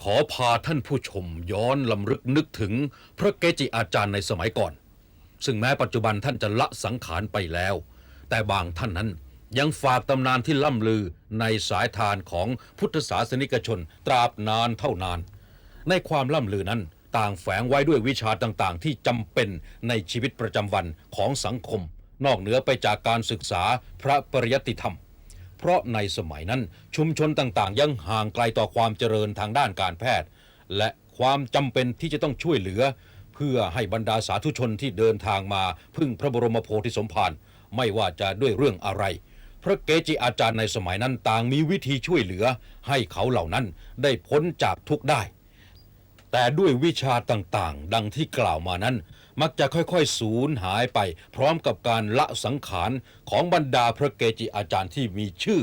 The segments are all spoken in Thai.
ขอพาท่านผู้ชมย้อนลำลึกนึกถึงพระเกจิอาจารย์ในสมัยก่อน ซึ่งแม้ปัจจุบันท่านจะละสังขารไปแล้ว แต่บางท่านนั้นยังฝากตำนานที่ล่ำลือในสายทานของพุทธศาสนิกชนตราบนานเท่านาน ในความล่ำลือนั้นต่างแฝงไว้ด้วยวิชาต่างๆ ที่จำเป็นในชีวิตประจำวันของสังคม นอกเหนือไปจากการศึกษาพระปริยติธรรม เพราะในสมัยนั้นชุมชนต่างๆ ยังห่างไกลต่อความเจริญทางด้านการแพทย์ และความจำเป็นที่จะต้องช่วยเหลือ เพื่อให้บรรดาสาธุชนที่เดินทางมาพึ่งพระบรมโพธิสมภารไม่ว่าจะด้วยเรื่องอะไร พระเกจิอาจารย์ในสมัยนั้นต่างมีวิธีช่วยเหลือ ให้เขาเหล่านั้นได้พ้นจากทุกข์ได้ แต่ด้วยวิชาต่างๆ ดังที่กล่าวมานั้น มักจะค่อยๆ สูญหายไป พร้อมกับการละสังขารของบรรดาพระเกจิอาจารย์ที่มีชื่อ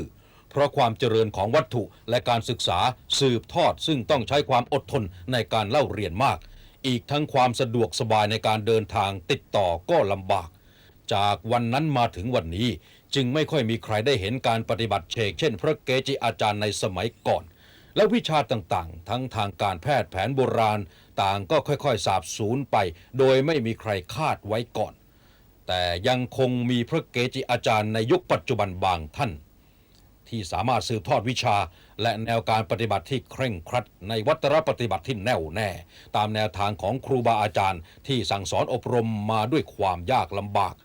เพราะความเจริญของวัตถุและการศึกษาสืบทอด ซึ่งต้องใช้ความอดทนในการเล่าเรียนมาก อีกทั้งความสะดวกสบายในการเดินทางติดต่อก็ลำบาก จากวันนั้นมาถึงวันนี้จึงไม่ค่อยมีใครได้เห็นการปฏิบัติเชกเช่น พระเกจิอาจารย์ในสมัยก่อนและวิชาต่างๆ ทั้งทางการแพทย์แผนโบราณ ต่างก็ค่อยๆ สาบสูญไป โดยไม่มีใครคาดไว้ก่อน แต่ยังคงมีพระเกจิอาจารย์ในยุคปัจจุบันบางท่าน ที่สามารถสืบทอดวิชา และแนวการปฏิบัติที่เคร่งครัด ในวัตรปฏิบัติที่แน่วแน่ ตามแนวทางของครูบาอาจารย์ ที่สั่งสอนอบรมมาด้วยความยากลำบาก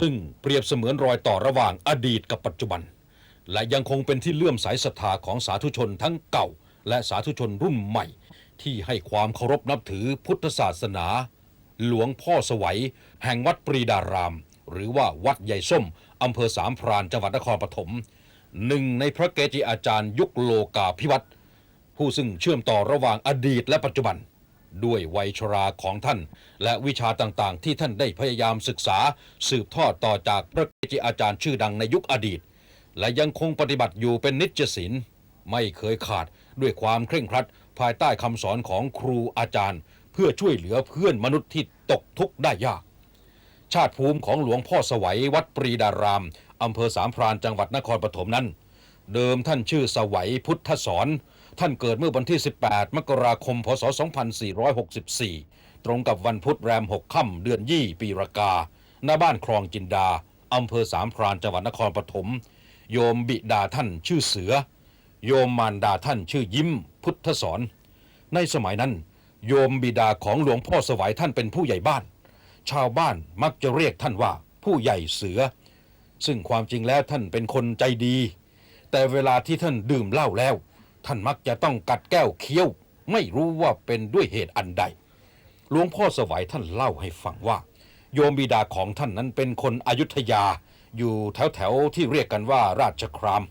ซึ่งเปรียบเสมือนรอยต่อระหว่างอดีตกับปัจจุบัน และยังคงเป็นที่เลื่อมใสศรัทธาของสาธุชนทั้งเก่า และสาธุชนรุ่นใหม่ ที่ให้ความเคารพนับถือพุทธศาสนา หลวงพ่อสวัย แห่งวัดปรีดาราม หรือว่าวัดใหญ่ส้มอำเภอสามพรานจังหวัดนครปฐมหนึ่งในพระเกจิอาจารย์ยุคโลกาภิวัตน์ผู้ซึ่งเชื่อมต่อระหว่างอดีตและปัจจุบัน ด้วยวัยชราของท่าน และวิชาต่างๆ ที่ท่านได้พยายามศึกษา สืบทอดต่อจากพระเกจิอาจารย์ชื่อดังในยุคอดีต และยังคงปฏิบัติอยู่เป็นนิจศีลไม่เคยขาดด้วยความเคร่งครัด ภายใต้คำสอนของครูอาจารย์ เพื่อช่วยเหลือเพื่อนมนุษย์ที่ตกทุกข์ได้ยาก ชาติภูมิของหลวงพ่อสวัยวัดปรีดารามอำเภอสามพรานจังหวัดนครปฐมนั้น เดิมท่านชื่อสวัยพุทธสอน ท่านเกิดเมื่อวันที่ 18 มกราคม พศ 2464 ตรงกับวันพุธแรม 6 ค่ำเดือนยี่ปีรากาหน้าบ้านคลองจินดาอำเภอสามพรานจังหวัดนครปฐม โยมบิดาท่านชื่อเสือ โยมมารดาท่านชื่อยิ้มพุทธสอน ในสมัยนั้น โยมบิดาของหลวงพ่อสวัยท่านเป็นผู้ใหญ่บ้าน ชาวบ้านมักจะเรียกท่านว่าผู้ใหญ่เสือ ซึ่งความจริงแล้วท่านเป็นคนใจดี แต่เวลาที่ท่านดื่มเหล้าแล้ว ท่านมักจะต้องกัดแก้วเคี้ยว ไม่รู้ว่าเป็นด้วยเหตุอันใด หลวงพ่อสวัยท่านเล่าให้ฟังว่า โยมบิดาของท่านนั้นเป็นคนอยุธยา อยู่แถวแถวที่เรียกกันว่าราชคราม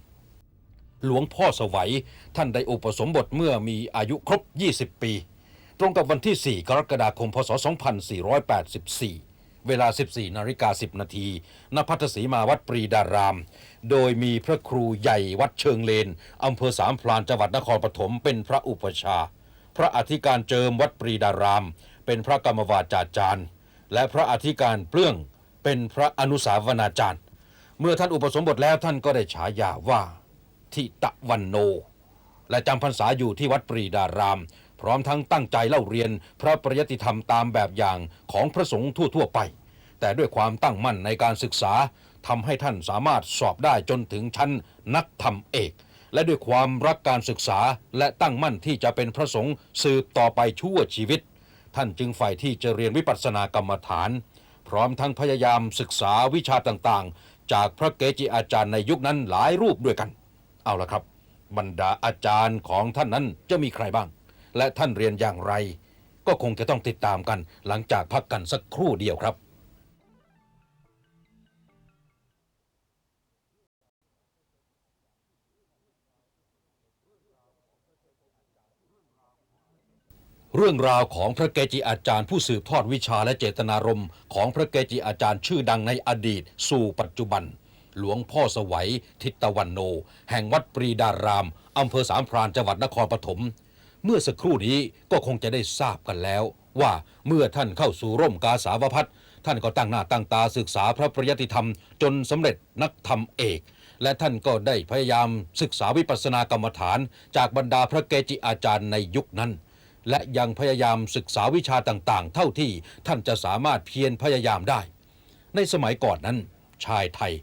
หลวงพ่อสวัย ท่านได้อุปสมบทเมื่อมีอายุครบ 20 ปี ตรงกับวันที่ 4 กรกฎาคม พศ 2484 เวลา 14นาฬิกา10 นาทีณพัทธสีมาวัดปรีดาราม โดยมีพระครูใหญ่วัดเชิงเลน อำเภอสามพรานจังหวัดนครปฐมเป็นพระอุปชา พระอธิการเจิมวัดปรีดาราม เป็นพระกรรมวาจาจารย์ และพระอธิการเปลื้องเป็นพระอนุสาวนาจารย์ เมื่อท่านอุปสมบทแล้วท่านก็ได้ฉายาว่า ทิตะวันโน และจำพรรษาอยู่ที่วัดปรีดาราม พร้อมทั้งตั้งใจเล่าเรียนพระปริยติธรรมตามแบบอย่างของพระสงฆ์ทั่วๆไป แต่ด้วยความตั้งมั่นในการศึกษาทำให้ท่านสามารถสอบได้จนถึงชั้นนักธรรมเอก และด้วยความรักการศึกษาและตั้งมั่นที่จะเป็นพระสงฆ์สืบต่อไปชั่วชีวิต ท่านจึงใฝ่ที่จะเรียนวิปัสสนากรรมฐาน พร้อมทั้งพยายามศึกษาวิชาต่างๆ จากพระเกจิอาจารย์ในยุคนั้นหลายรูปด้วยกัน เอาละครับ บรรดาอาจารย์ของท่านนั้นจะมีใครบ้าง และท่านเรียนอย่างไร ก็คงจะต้องติดตามกันหลังจากพักกันสักครู่เดียวครับ เรื่องราวของพระเกจิอาจารย์ผู้สืบทอดวิชาและเจตนารมณ์ของพระเกจิอาจารย์ชื่อดังในอดีตสู่ปัจจุบัน หลวงพ่อสวัยทิตวันโน แห่งวัดปรีดารามอำเภอสามพรานจังหวัดนครปฐมเมื่อสักครู่นี้ก็คงจะได้ทราบกันแล้ว ว่าเมื่อท่านเข้าสู่ร่มกาสาวพัฒน์ท่านก็ตั้งหน้าตั้งตาศึกษาพระปริยติธรรม จนสำเร็จนักธรรมเอก และท่านก็ได้พยายามศึกษาวิปัสสนากรรมฐาน จากบรรดาพระเกจิอาจารย์ในยุคนั้น และยังพยายามศึกษาวิชาต่างๆ เท่าที่ท่านจะสามารถเพียรพยายามได้ ในสมัยก่อนนั้น ชายไทย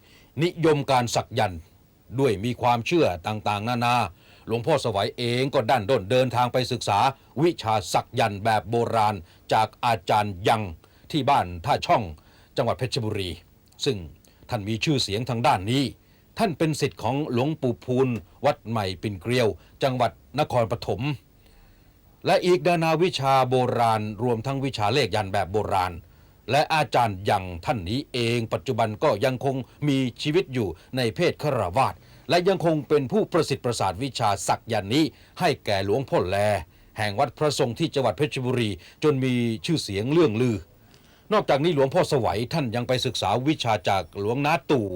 นิยมการสักยันต์ด้วยมีความเชื่อต่างๆ นานา หลวงพ่อสวัยเองก็ดันด้นเดินทางไปศึกษา วิชาสักยันต์แบบโบราณจากอาจารย์ยังที่บ้านท่าช่องจังหวัดเพชรบุรี ซึ่งท่านมีชื่อเสียงทางด้านนี้ ท่านเป็นสิทธิ์ของหลวงปู่พูนวัดใหม่ปิ่นเกลียว จังหวัดนครปฐมและอีกนานาวิชาโบราณรวมทั้งวิชาเลขยันต์แบบโบราณ และอาจารย์ยังท่านนี้เอง ปัจจุบันก็ยังคงมีชีวิตอยู่ในเพศฆราวาสและยังคงเป็นผู้ประสิทธิ์ประสาทวิชาสักยันต์นี้ ให้แก่หลวงพ่อแล แห่งวัดพระทรงที่จังหวัดเพชรบุรี จนมีชื่อเสียงเลื่องลือ นอกจากนี้หลวงพ่อสวัยท่านยังไปศึกษาวิชาจากหลวงนาตู่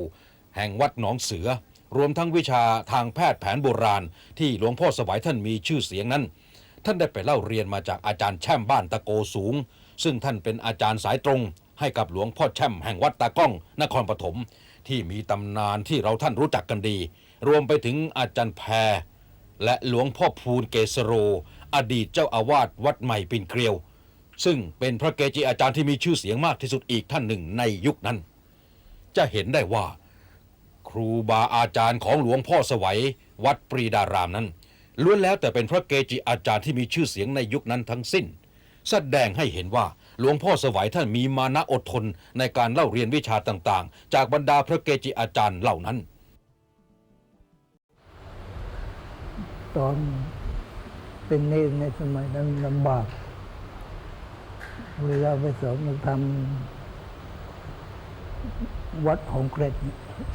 แห่งวัดหนองเสือ รวมทั้งวิชาทางแพทย์แผนโบราณ ที่หลวงพ่อสวัยท่านมีชื่อเสียงนั้น ท่านได้ไปเล่าเรียนมาจากอาจารย์แช่มบ้านตะโกสูง ซึ่งท่านเป็นอาจารย์สายตรงให้กับหลวงพ่อแช่มแห่งวัดตากล้องนครปฐมที่มีตำนานที่เราท่านรู้จักกันดี รวมไปถึงอาจารย์แพร และหลวงพ่อพูนเกษโร อดีตเจ้าอาวาสวัดใหม่ปิ่นเกลียว ซึ่งเป็นพระเกจิอาจารย์ที่มีชื่อเสียงมากที่สุดอีกท่านหนึ่งในยุคนั้น จะเห็นได้ว่า ครูบาอาจารย์ของหลวงพ่อสวัยวัดปรีดารามนั้นล้วนแล้วแต่เป็นพระเกจิอาจารย์ที่มีชื่อเสียงในยุคนั้นทั้งสิ้น แสดงให้เห็นว่าหลวงพ่อสวัยท่านมีมานะอดทนในการเล่าเรียนวิชาต่างๆ จากบรรดาพระเกจิอาจารย์เหล่านั้น ตอนเป็นเนรในสมัยนั้นลำบาก เวลาไปสอนมาทำวัดของเกร็ด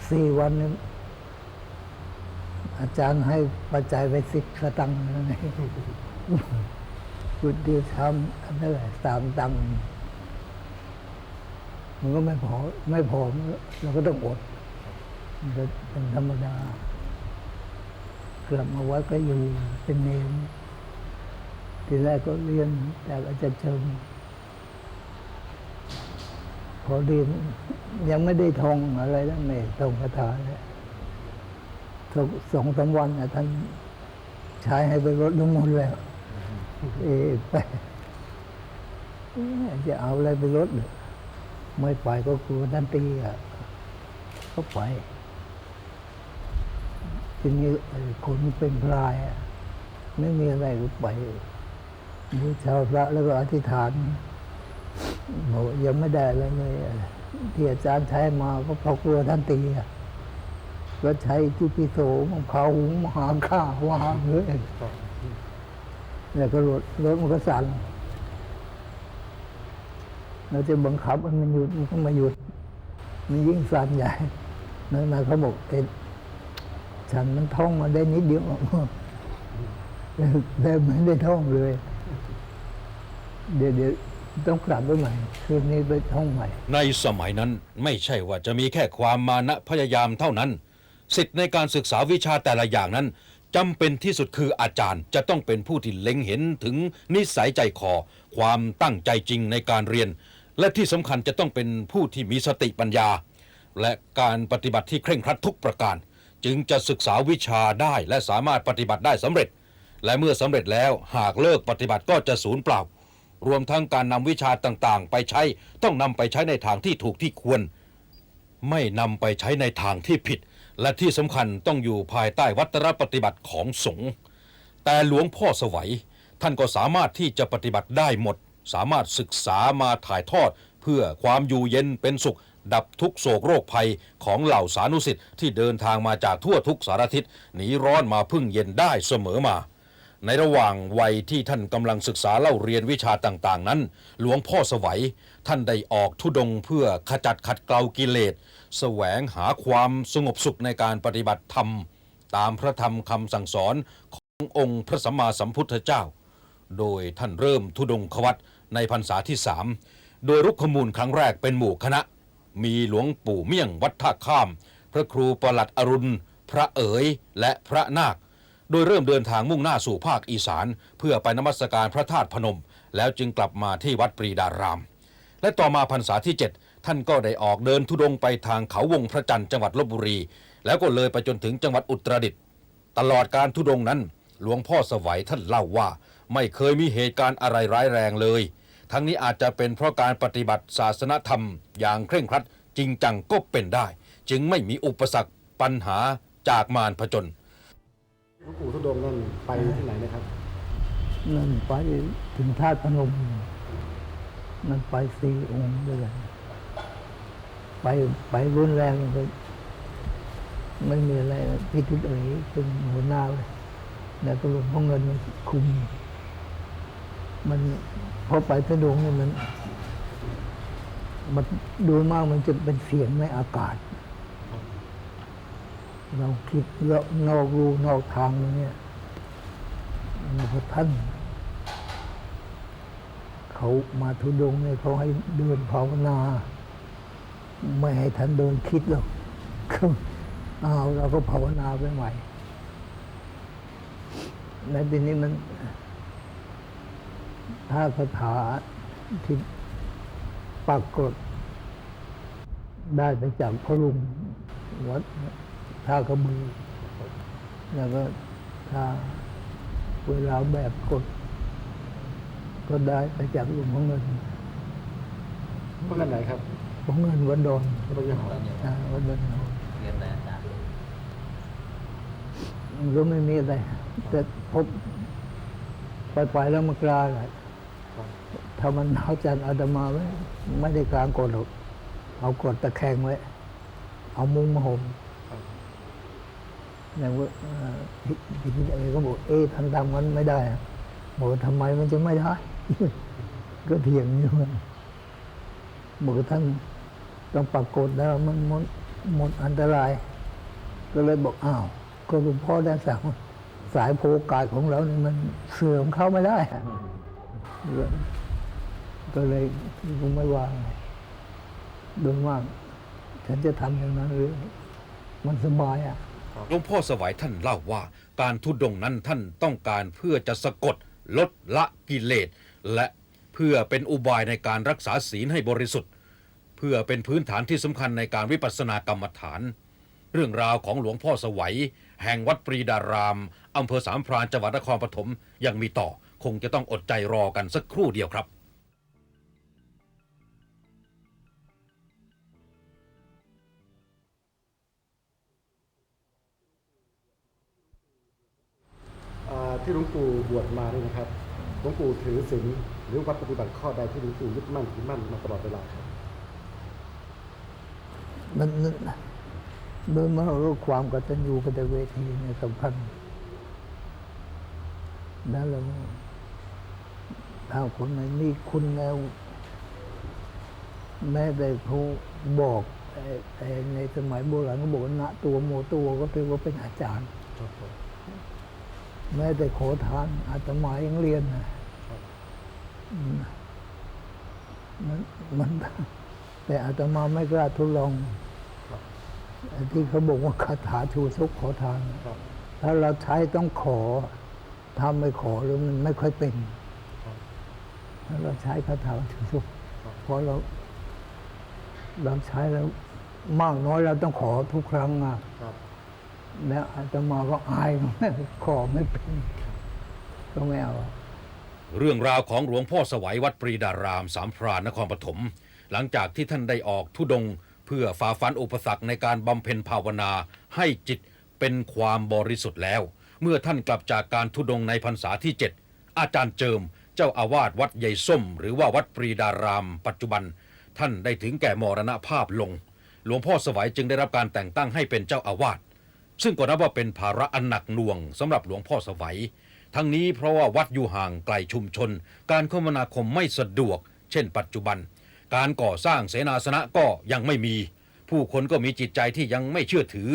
สี่วันนี้อาจารย์ให้ปัจจัยไปสิบสตังค์นะนี่คุณ เดียวทำอันนั้นแหละสามตังมันก็ไม่พอไม่พอเราก็ต้องอดมันก็เป็นธรรมดา กลับมาวัดก็อยู่เป็นเนรทีแรกก็เรียนจากอาจารย์เชิงพอเรียนยังไม่ได้ทองอะไรแล้วไม่ท่องคาถาเลยสองสองสามวันท่านใช้ให้ไปรดน้ำมนต์แล้ว เอะไปจะเอาอะไรไปรดหรอไม่ไปก็กลัวท่านตีอะก็ไปทีนี้คนเป็นพรายอะไม่มีอะไรก็ไปบูชาพระแล้วก็อธิษฐานบอกยังไม่ได้อะไรเลยที่อาจารย์ใช้มาก็เพราะกลัวท่านตีอะก็ใช้ที่พิโสมะพร้าหุงมหาข้าวาเลย แล้วก็รถรถมันก็สั่นเราจะบังคับให้มันหยุดมันก็ไมาหยุด มันยิ่งสั่นใหญ่นั่นนะเขาบอกเอ็ดฉันมันท่องมาได้นิดเดียวแต่ไม่ได้ท่องเลย เดี๋ยวเดี๋ยวต้องกลับไปใหม่คืนนี้ไปท่องใหม่ ในสมัยนั้นไม่ใช่ว่าจะมีแค่ความมานะพยายามเท่านั้น สิทธิ์ในการศึกษาวิชาแต่ละอย่างนั้น จำเป็นที่สุดคืออาจารย์จะต้องเป็นผู้ที่เล็งเห็นถึงนิสัยใจคอ ความตั้งใจจริงในการเรียน และที่สำคัญจะต้องเป็นผู้ที่มีสติปัญญา และการปฏิบัติที่เคร่งครัดทุกประการ จึงจะศึกษาวิชาได้และสามารถปฏิบัติได้สำเร็จ และเมื่อสำเร็จแล้วหากเลิกปฏิบัติก็จะสูญเปล่า รวมทั้งการนำวิชาต่างๆ ไปใช้ต้องนำไปใช้ในทางที่ถูกที่ควร ไม่นำไปใช้ในทางที่ผิด และที่สำคัญต้องอยู่ภายใต้วัตรปฏิบัติของสงฆ์แต่หลวงพ่อสวัย ท่านก็สามารถที่จะปฏิบัติได้หมด สามารถศึกษามาถ่ายทอด เพื่อความอยู่เย็นเป็นสุข ดับทุกโศกโรคภัยของเหล่าสานุสิทธิ์ที่เดินทางมาจากทั่วทุกสารทิศหนีร้อนมาพึ่งเย็นได้เสมอมา ในระหว่างวัยที่ท่านกำลังศึกษาเล่าเรียนวิชาต่างๆ นั้น หลวงพ่อสวัย ท่านได้ออกทุดงเพื่อขจัดขัดเกลากิเลส แสวงหาความสงบสุขในการปฏิบัติธรรม ตามพระธรรมคำสั่งสอนขององค์พระสัมมาสัมพุทธเจ้า โดยท่านเริ่มทุดงควัตในพรรษาที่สามโดยรุกขมูลครั้งแรกเป็นหมู่คณะ มีหลวงปู่เมี่ยงวัดท่าข้าม พระครูประหลัดอรุณ พระเอ๋ยและพระนาค โดยเริ่มเดินทางมุ่งหน้าสู่ภาคอีสาน เพื่อไปนมัสการพระธาตุพนม แล้วจึงกลับมาที่วัดปรีดาราม และต่อมาพรรษาที่ 7 ท่านก็ได้ออกเดินทุดงค์ไปทางเขาวงพระจันทร์จังหวัดลบบุรี แล้วก็เลยไปจนถึงจังหวัดอุตรดิตถ์ตลอดการทุดงค์นั้น หลวงพ่อสวัยท่านเล่าว่า ไม่เคยมีเหตุการณ์อะไรร้ายแรงเลย ทั้งนี้อาจจะเป็นเพราะการปฏิบัติศาสนธรรม อย่างเคร่งครัดจริงจังก็เป็นได้ จึงไม่มีอุปสรรคปัญหาจากมารผจญหลวงปู่ทุดงค์นั่นไปที่ไหนนะครับนั่นไปถึงธาตุพนมนั่นไปสี่องค์ด้วยกัน ไปไปรุนแรงเลยไม่มีอะไรพิทุตเอ๋ยเป็นหัวหน้าเลยแล้วก็หลวงพ่อเงินมันคุม มันพอไปทะดงเนี่ยมัน มันดูมากมันจะเป็นเสียงในอากาศ เราคิดเลาะนอกรูนอกทางเนี่ยแล้วพอท่าน เขามาทุดงเนี่ยเขาให้เดินภาวนา ไม่ให้ท่านเดินคิดหรอกก็เอาเราก็ภาวนาไปใหม่ในทีนี้มัน ถ้าคาถาที่ปรากฏ ได้ไปจากพระลุงวัดท่ากระบือ แล้วก็ถ้าเวลาแบบกด ก็ได้ไปจากหลวงพ่อเงินพวกนั้นไหนครับ หลวงพ่อเงินวัดดอนพระยาหออ่าวัดดอนเรียนแต่อาจารย์ก็ไม่มีอะไรแต่พบไปไปๆแล้วมันกลาแหละครับถ้ามันหนาจัดอาตมาไว้ไม่ได้กลางกดหรอกเอากดตะแคงไว้ เอามุ้งมาห่มครับอย่างว่าพี่พี่เอก็บอกเอ๊ะท่านทำมันไม่ได้บอกทำไมมันจะไม่ได้ ก็เถียงอยู่มันบอกท่าน ต้องปรากฏแล้วมันหมดหมดอันตราย ก็เลยบอกอ้าวก็หลวงพ่อได้สั่งว่าสายโพกาสของเรานี่มันเสื่อมเข้าไม่ได้ ก็เลยคงไม่วางโดยมาก ฉันจะทำอย่างนั้นหรือมันสบายอะหลวงพ่อสวัยท่านเล่าว่า การทุดงนั้นท่านต้องการเพื่อจะสะกดลดละกิเลสและเพื่อเป็นอุบายในการรักษาศีลให้บริสุทธิ์ พื่อเป็นพื้นฐานที่สำคัญในการวิปัสสนากรรมฐาน เรื่องราวของหลวงพ่อสวัย แห่งวัดปรีดารามอำเภอสามพรานจังหวัดนครปฐมยังมีต่อคงจะต้องอดใจรอกันสักครู่เดียวครับที่หลวงปู่บวชมาเนี่ยนะครับ หลวงปู่ถือศีลหรือวัดปฏิบัติข้อใดที่หลวงปู่ยึดมั่นถือมั่นมาตลอดเวลาครับ มันมันโดยมาเรื่องความกตัญญูกตเวทีเนี่ยสำคัญแล้วเราถ้าคนไหนมีคุณแล้ว แม้แต่เขาบอกในสมัยโบราณเขาบอกว่าณตัวโมตัวก็ถือว่าเป็นอาจารย์แม้แต่ขอทานอาตมายังเรียนนะมันมันแต่อาตมาไม่กล้าทดลอง ที่เขาบอกว่าคาถาชูชกขอทานครับถ้าเราใช้ต้องขอถ้าไม่ขอแล้วมันไม่ค่อยเป็นครับถ้าเราใช้คาถาชูชกครับเพราะเราเราใช้แล้วมากน้อยเราต้องขอทุกครั้งอะครับแล้วอาตมาก็อายขอไม่เป็นก็ไม่เอาเรื่องราวของหลวงพ่อสวัยวัดปรีดารามสามพรานนครปฐม หลังจากที่ท่านได้ออกทุดงค์ เพื่อฝ่าฟันอุปสรรคในการบำเพ็ญภาวนาให้จิตเป็นความบริสุทธิ์แล้ว เมื่อท่านกลับจากการทุดงในพรรษาที่ 7 อาจารย์เจิม เจ้าอาวาสวัดใหญ่ส้ม หรือว่าวัดปรีดาราม ปัจจุบัน ท่านได้ถึงแก่มรณภาพลง หลวงพ่อสวัยจึงได้รับการแต่งตั้งให้เป็นเจ้าอาวาสซึ่งก็นับว่าเป็นภาระอันหนักหน่วงสำหรับหลวงพ่อสวัย ทั้งนี้เพราะว่าวัดอยู่ห่างไกลชุมชน การคมนาคมไม่สะดวก เช่น ปัจจุบัน การก่อสร้างเสนาสนะก็ยังไม่มี ผู้คนก็มีจิตใจที่ยังไม่เชื่อถือ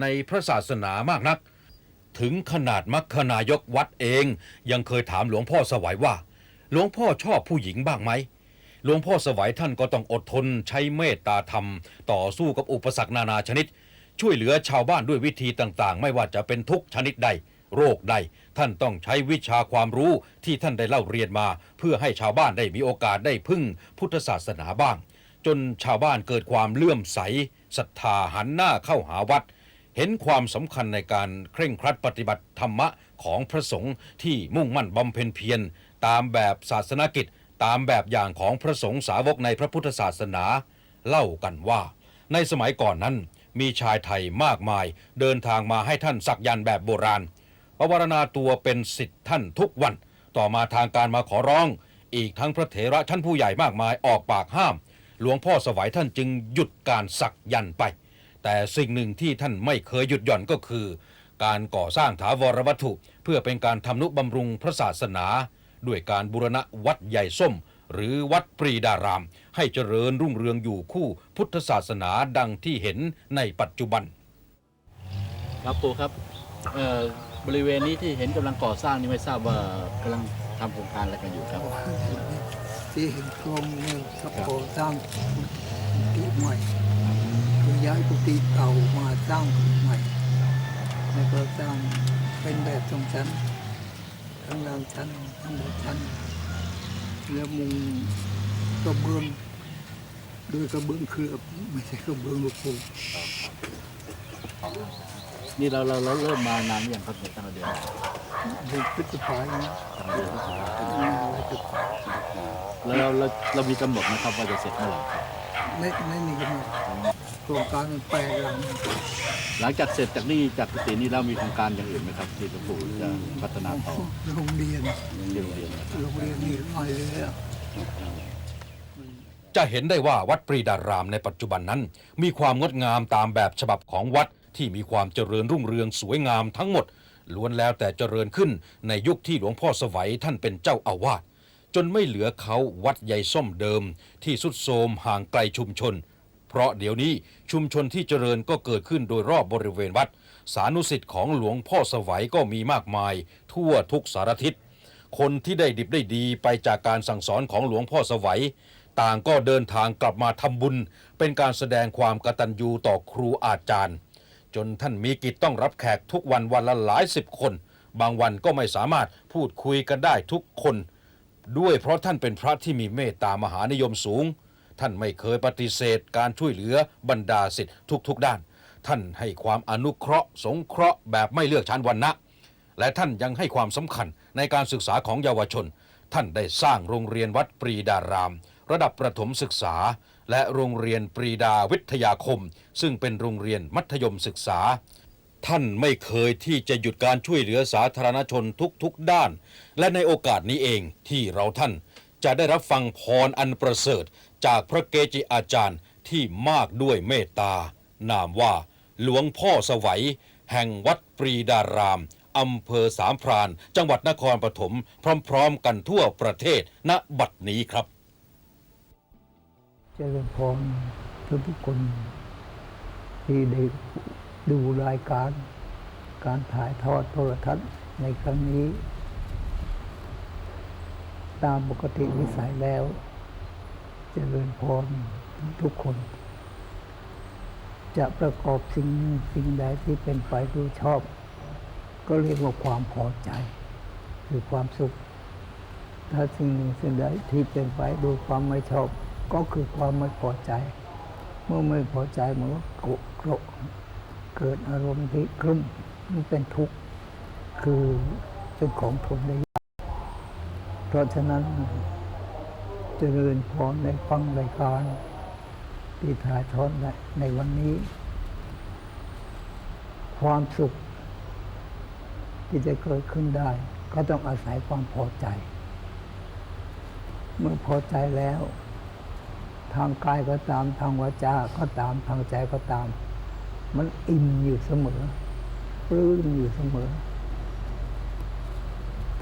ในพระศาสนามากนัก ถึงขนาดมัคคณายกวัดเอง ยังเคยถามหลวงพ่อสวัยว่า หลวงพ่อชอบผู้หญิงบ้างไหมหลวงพ่อสวัยท่านก็ต้องอดทนใช้เมตตาธรรม ต่อสู้กับอุปสรรคนานาชนิด ช่วยเหลือชาวบ้านด้วยวิธีต่างๆ ไม่ว่าจะเป็นทุกชนิดใด โรคใด ท่านต้องใช้วิชาความรู้ที่ท่านได้เล่าเรียนมา เพื่อให้ชาวบ้านได้มีโอกาสได้พึ่งพุทธศาสนาบ้าง จนชาวบ้านเกิดความเลื่อมใสศรัทธาหันหน้าเข้าหาวัด เห็นความสำคัญในการเคร่งครัดปฏิบัติธรรมะของพระสงฆ์ที่มุ่งมั่นบำเพ็ญเพียรตามแบบศาสนกิจ ตามแบบอย่างของพระสงฆ์สาวกในพระพุทธศาสนา เล่ากันว่า ในสมัยก่อนนั้นมีชายไทยมากมาย เดินทางมาให้ท่านสักยันต์แบบโบราณ ปวารณาตัวเป็นสิทธิ์ท่านทุกวัน ต่อมาทางการมาขอร้อง อีกทั้งพระเถระท่านผู้ใหญ่มากมายออกปากห้าม หลวงพ่อสวัยท่านจึงหยุดการสักยันต์ไป แต่สิ่งหนึ่งที่ท่านไม่เคยหยุดหย่อนก็คือ การก่อสร้างถาวรวัตถุ เพื่อเป็นการทำนุบำรุงพระศาสนา ด้วยการบูรณะวัดใหญ่ส้ม หรือวัดปรีดาราม ให้เจริญรุ่งเรืองอยู่คู่พุทธศาสนาดังที่เห็นในปัจจุบัน ครับปูครับเอ่อ บริเวณนี้ที่เห็นกำลังก่อสร้างนี่ไม่ทราบว่ากำลังทำโครงการอะไรกันอยู่ครับ ที่เห็นกรมเนี่ยทับโคสร้างกุฏิใหม่คือย้ายกุฏิเก่ามาสร้างกุฏิใหม่ แล้วก็สร้างเป็นแบบทรงชั้นทั้งล่างชั้นทั้งบนชั้นแล้วมุงกระเบื้องโดยกระเบื้องเคลือบไม่ใช่กระเบื้องลูกปู นี่เราเราเราเริ่มมานานหรือยังครับในตั้งแต่เดือนเดือนพฤษภาคมนี้ตั้งเดือนพฤษภาคมแล้วเราเราเรามีกำหนดนะครับว่าจะเสร็จเมื่อไหร่ครับไม่ไม่มีกำหนดโครงการมันแปลหลังหลังจากเสร็จจากนี่จากกุฏินี้แล้วมีโครงการอย่างอื่นไหมครับ ที่หลวงปู่จะพัฒนาต่อโรงเรียนเรียนเรียนนะครับโรงเรียนนี่น้อยเลยอะ จะเห็นได้ว่าวัดปรีดารามในปัจจุบันนั้น มีความงดงามตามแบบฉบับของวัด ที่มีความเจริญรุ่งเรืองสวยงามทั้งหมด ล้วนแล้วแต่เจริญขึ้นในยุคที่หลวงพ่อสวัยท่านเป็นเจ้าอาวาสจนไม่เหลือเขาวัดใหญ่ส้มเดิม ที่สุดโทมห่างไกลชุมชน เพราะเดี๋ยวนี้ชุมชนที่เจริญก็เกิดขึ้นโดยรอบบริเวณวัด สานุสิทธิ์ของหลวงพ่อสวัยก็มีมากมาย ทั่วทุกสารทิศคนที่ได้ดิบได้ดีไปจากการสั่งสอนของหลวงพ่อสวัย ต่างก็เดินทางกลับมาทำบุญ เป็นการแสดงความกตัญญูต่อครูอาจารย์ จนท่านมีกิจต้องรับแขกทุกวันวันละหลายสิบคน บางวันก็ไม่สามารถพูดคุยกันได้ทุกคน ด้วยเพราะท่านเป็นพระที่มีเมตตามหานิยมสูง ท่านไม่เคยปฏิเสธการช่วยเหลือบรรดาสิทธิ์ทุกๆด้าน ท่านให้ความอนุเคราะห์ สงเคราะห์แบบไม่เลือกชั้นวรรณะและท่านยังให้ความสำคัญในการศึกษาของเยาวชน ท่านได้สร้างโรงเรียนวัดปรีดาราม ระดับประถมศึกษา และโรงเรียนปรีดาวิทยาคม ซึ่งเป็นโรงเรียนมัธยมศึกษา ท่านไม่เคยที่จะหยุดการช่วยเหลือสาธารณชนทุกๆด้าน และในโอกาสนี้เองที่เราท่านจะได้รับฟังพรอันประเสริฐ จากพระเกจิอาจารย์ที่มากด้วยเมตตา นามว่า หลวงพ่อสวัย แห่งวัดปรีดารามอำเภอสามพราน จังหวัดนครปฐมพร้อม ๆ กันทั่วประเทศณบัดนี้ครับ จริญพรทุกทุกคน ที่ได้ดูรายการ การถ่ายทอดโทรทัศน์ในครั้งนี้ ตามปกติวิสัยแล้วจเจริญพรทุกคน จะประกอบสิ่งสิ่งใดที่เป็นไปด้วยชอบ ก็เรียกว่าความพอใจ คือความสุข ถ้าสิ่งหนึ่งสิ่งใดที่เป็นไปดยความไม่ชอบ ก็คือความไม่พอใจ เมื่อไม่พอใจมันก็โกรธโกรธเกิดอารมณ์ที่กลุ้มมันเป็นทุกข์คือเป็นของทนได้ยากเพราะฉะนั้นเจริญพรในฟังรายการที่ถ่ายทอดในวันนี้ ความสุข ที่จะเกิดขึ้นได้ ก็ต้องอาศัยความพอใจ เมื่อพอใจแล้ว ทางกายก็ตามทางวาจาก็ตามทางใจก็ตาม มันอิ่มอยู่เสมอปลื้มอยู่เสมอ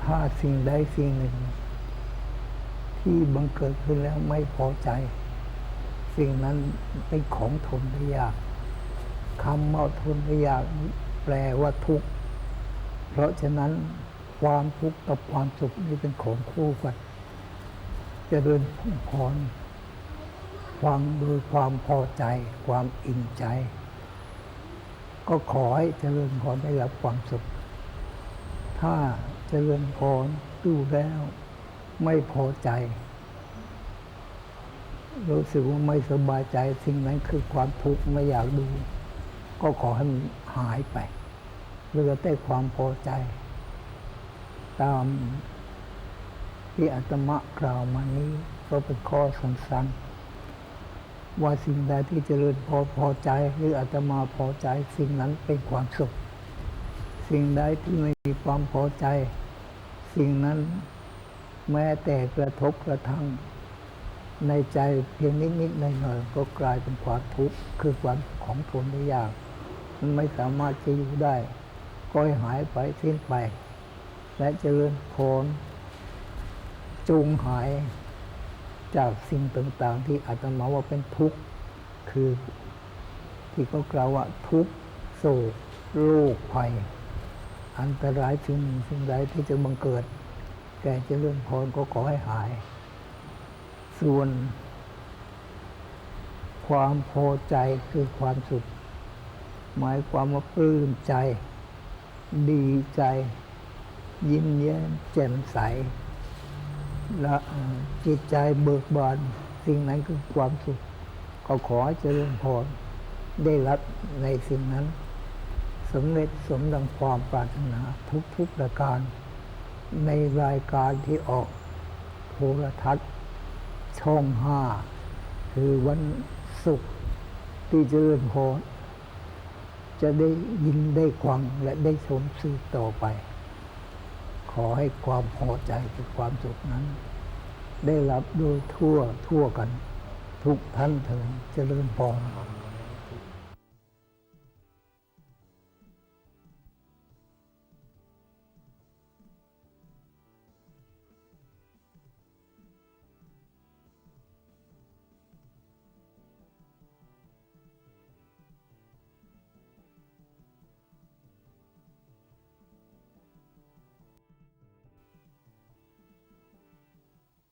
ถ้าสิ่งใดสิ่งหนึ่ง ที่บังเกิดขึ้นแล้วไม่พอใจ สิ่งนั้นเป็นของทนได้ยากคำว่าทนได้ยากแปลว่าทุกข์เพราะฉะนั้นความทุกข์กับความสุขนี่เป็นของคู่กันจะเดินพร ฟังโดยความพอใจ ความอิ่มใจ ก็ขอให้เจริญพรได้รับความสุข ถ้าเจริญพรดูแล้วไม่พอใจ รู้สึกว่าไม่สบายใจ สิ่งนั้นคือความทุกข์ไม่อยากดู ก็ขอให้มันหายไปเหลือแต่ความพอใจ ตามที่อาตมะกล่าวมานี้ก็เป็นข้อสั้นๆ ว่าสิ่งใดที่เจริญพอพอใจหรืออาตมาพอใจ สิ่งนั้นเป็นความสุข สิ่งใดที่ไม่มีความพอใจ สิ่งนั้นแม้แต่กระทบกระทั่งในใจเพียงนิดๆหน่อยๆก็กลายเป็นความทุกข์คือความของทนได้ยากมันไม่สามารถจะอยู่ได้ ก็ให้หายไปสิ้นไป และเจริญพรจูงหาย จากสิ่งต่างๆ ที่อาตมาว่าเป็นทุกข์ คือที่เขากล่าวว่าทุกข์โศกโรคภัย อันตรายสิ่งสิ่งใดที่จะบังเกิด แก่เจริญพรก็ขอให้หาย ส่วน ความพอใจคือความสุข หมายความว่าปลื้มใจ ดีใจ ยิ้มแย้มแจ่มใส และจิตใจเบิกบาน สิ่งนั้นคือความสุขก็ขอให้เจริญพรได้รับในสิ่งนั้นสำเร็จสมดังความปรารถนาทุกๆประการ ในรายการที่ออกโทรทัศน์ ช่องห้าคือวันศุกร์ที่เจริญพรจะได้ยินได้ฟังและได้ชมสืบต่อไป ขอให้ความพอใจกับความสุขนั้น ได้รับโดยทั่วทั่วกัน ทุกท่านเถิดเจริญพร